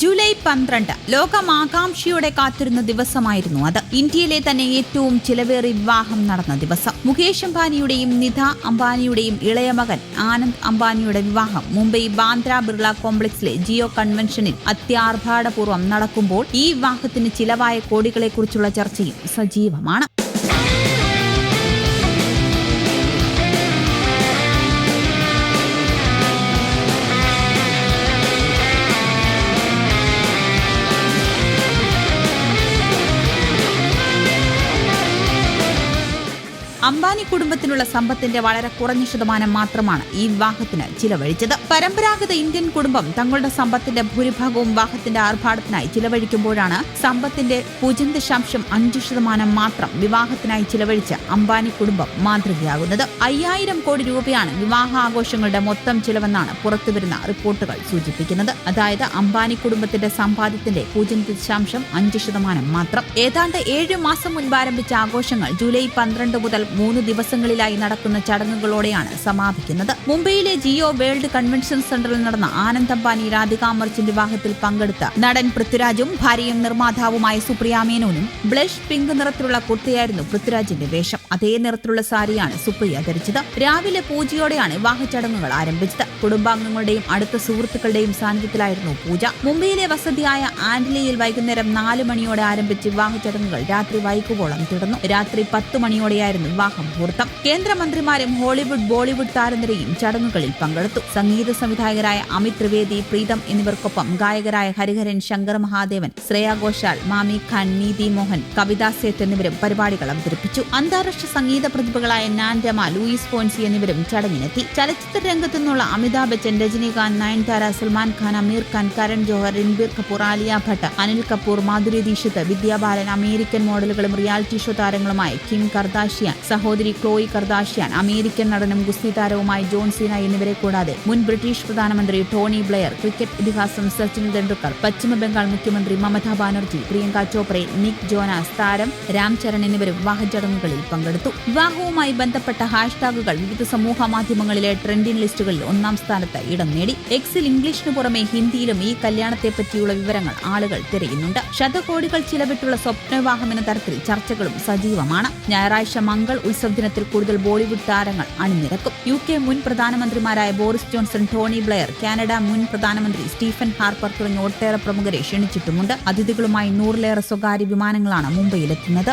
July പന്ത്രണ്ട് ലോകമാകാംക്ഷയോടെ കാത്തിരുന്ന ദിവസമായിരുന്നു അത്. ഇന്ത്യയിലെ തന്നെ ഏറ്റവും ചിലവേറി വിവാഹം നടന്ന ദിവസം. മുകേഷ് അംബാനിയുടെയും നിധ അംബാനിയുടെയും ഇളയ മകൻ ആനന്ദ് അംബാനിയുടെ വിവാഹം മുംബൈ ബാന്ദ്ര ബിർള കോംപ്ലക്സിലെ ജിയോ കൺവെൻഷനിൽ അത്യാർഭാടപൂർവം നടക്കുമ്പോൾ ഈ വിവാഹത്തിന് ചിലവായ കോടികളെക്കുറിച്ചുള്ള ചർച്ചയും സജീവമാണ്. അംബാനി കുടുംബത്തിനുള്ള സമ്പത്തിന്റെ വളരെ കുറഞ്ഞ ശതമാനം മാത്രമാണ് ഈ വിവാഹത്തിന് ചിലവഴിച്ചത്. പരമ്പരാഗത ഇന്ത്യൻ കുടുംബം തങ്ങളുടെ സമ്പത്തിന്റെ ഭൂരിഭാഗവും വിവാഹത്തിന്റെ ആർഭാടത്തിനായി ചിലവഴിക്കുമ്പോഴാണ് സമ്പത്തിന്റെ പൂജ്യം ദശാംശം അഞ്ച് ശതമാനം മാത്രം വിവാഹത്തിനായി ചിലവഴിച്ച അംബാനി കുടുംബം മാതൃകയാകുന്നത്. അയ്യായിരം കോടി രൂപയാണ് വിവാഹ ആഘോഷങ്ങളുടെ മൊത്തം ചിലവെന്നാണ് പുറത്തുവരുന്ന റിപ്പോർട്ടുകൾ സൂചിപ്പിക്കുന്നത്. അതായത് അംബാനി കുടുംബത്തിന്റെ സമ്പാദ്യത്തിന്റെ പൂജ്യം ദശാംശം അഞ്ച് ശതമാനം മാത്രം. ഏതാണ്ട് ഏഴ് മാസം മുൻപ് ആരംഭിച്ച ആഘോഷങ്ങൾ ജൂലൈ പന്ത്രണ്ട് മുതൽ മൂന്ന് ദിവസങ്ങളിലായി നടക്കുന്ന ചടങ്ങുകളോടെയാണ് സമാപിക്കുന്നത്. മുംബൈയിലെ ജിയോ വേൾഡ് കൺവെൻഷൻ സെന്ററിൽ നടന്ന ആനന്ദ് അംബാനി രാധിക വിവാഹത്തിൽ പങ്കെടുത്ത നടൻ പൃഥ്വിരാജും ഭാര്യയും നിർമ്മാതാവുമായ സുപ്രിയ മേനോനും ബ്ലഷ് പിങ്ക് നിറത്തിലുള്ള കുർത്തയായിരുന്നു പൃഥ്വിരാജിന്റെ വേഷം. അതേ നിറത്തിലുള്ള സാരിയാണ് സുപ്രിയ ധരിച്ചത്. രാവിലെ പൂജയോടെയാണ് വിവാഹ ചടങ്ങുകൾ ആരംഭിച്ചത്. കുടുംബാംഗങ്ങളുടെയും അടുത്ത സുഹൃത്തുക്കളുടെയും സാന്നിധ്യത്തിലായിരുന്നു പൂജ. മുംബൈയിലെ വസതിയായ ആന്റലിയിൽ വൈകുന്നേരം നാല് മണിയോടെ ആരംഭിച്ച് വിവാഹ ചടങ്ങുകൾ രാത്രി വൈകുവോളം തുടർന്നു. രാത്രി പത്ത് മണിയോടെയായിരുന്നു വിവാഹ മുഹൂർത്തം കേന്ദ്രമന്ത്രിമാരും ഹോളിവുഡ് ബോളിവുഡ് താരനിരയും ചടങ്ങുകളിൽ പങ്കെടുത്തു. സംഗീത സംവിധായകരായ അമിത് ത്രിവേദി പ്രീതം എന്നിവർക്കൊപ്പം ഗായകരായ ഹരിഹരൻ ശങ്കർ മഹാദേവൻ ശ്രേയ ഘോഷാൽ മാമി ഖാൻ നീതി മോഹൻ കവിതാ സേത്ത് എന്നിവരും പരിപാടികൾ അവതരിപ്പിച്ചു. അന്താരാഷ്ട്ര സംഗീത പ്രതിഭകളായ നാൻഡമ ലൂയിസ് പോൻസി എന്നിവരും ചടങ്ങിനെത്തി. ചലച്ചിത്ര രംഗത്തു നിന്നുള്ള അമിതാഭ് ബച്ചൻ രജനീകാന്ത് നയൻതാര സൽമാൻ ഖാൻ അമീർ ഖാൻ കരൺ ജോഹർ രൺബീർ കപൂർ ആലിയ ഭട്ട് അനിൽ കപൂർ മാധുരി ദീക്ഷിത് വിദ്യാബാലൻ അമേരിക്കൻ മോഡലുകളും റിയാലിറ്റി ഷോ താരങ്ങളുമായ കിം കർദാഷിയാൻ സഹോദരി ക്ലോയി കർദാഷ്യാൻ അമേരിക്കൻ നടനും ഗുസ്തി താരവുമായ ജോൺ സീന എന്നിവരെ കൂടാതെ മുൻ ബ്രിട്ടീഷ് പ്രധാനമന്ത്രി ടോണി ബ്ലെയർ ക്രിക്കറ്റ് ഇതിഹാസം സച്ചിൻ തെണ്ടുൽക്കർ പശ്ചിമബംഗാൾ മുഖ്യമന്ത്രി മമതാ ബാനർജി പ്രിയങ്ക ചോപ്രെ നിക് ജോനാസ് താരം രാം ചരൺ എന്നിവരും വിവാഹ ചടങ്ങുകളിൽ പങ്കെടുത്തു. വിവാഹവുമായി ബന്ധപ്പെട്ട ഹാഷ്ടാഗുകൾ വിവിധ സമൂഹ മാധ്യമങ്ങളിലെ ട്രെൻഡിംഗ് ലിസ്റ്റുകളിൽ ഒന്നാം സ്ഥാനത്ത് ഇടം നേടി. എക്സിൽ ഇംഗ്ലീഷിന് പുറമെ ഹിന്ദിയിലും ഈ കല്യാണത്തെ പറ്റിയുള്ള വിവരങ്ങൾ ആളുകൾ തിരയുന്നുണ്ട്. ശതകോടികൾ ചിലവിട്ടുള്ള സ്വപ്നവിവാഹം എന്ന തരത്തിൽ ചർച്ചകളും സജീവമാണ്. ഞായറാഴ്ച മംഗൾ ഉത്സവ ദിനത്തിൽ കൂടുതൽ ബോളിവുഡ് താരങ്ങൾ അണിനിരക്കും. യു കെ മുൻ പ്രധാനമന്ത്രിമാരായ Boris Johnson Tony Blair Canada മുൻ പ്രധാനമന്ത്രി സ്റ്റീഫൻ ഹാർപ്പർ തുടങ്ങിയ ഒട്ടേറെ പ്രമുഖരെ ക്ഷണിച്ചിട്ടുമുണ്ട്. അതിഥികളുമായി നൂറിലേറെ സ്വകാര്യ വിമാനങ്ങളാണ് മുംബൈയിലെത്തുന്നത്.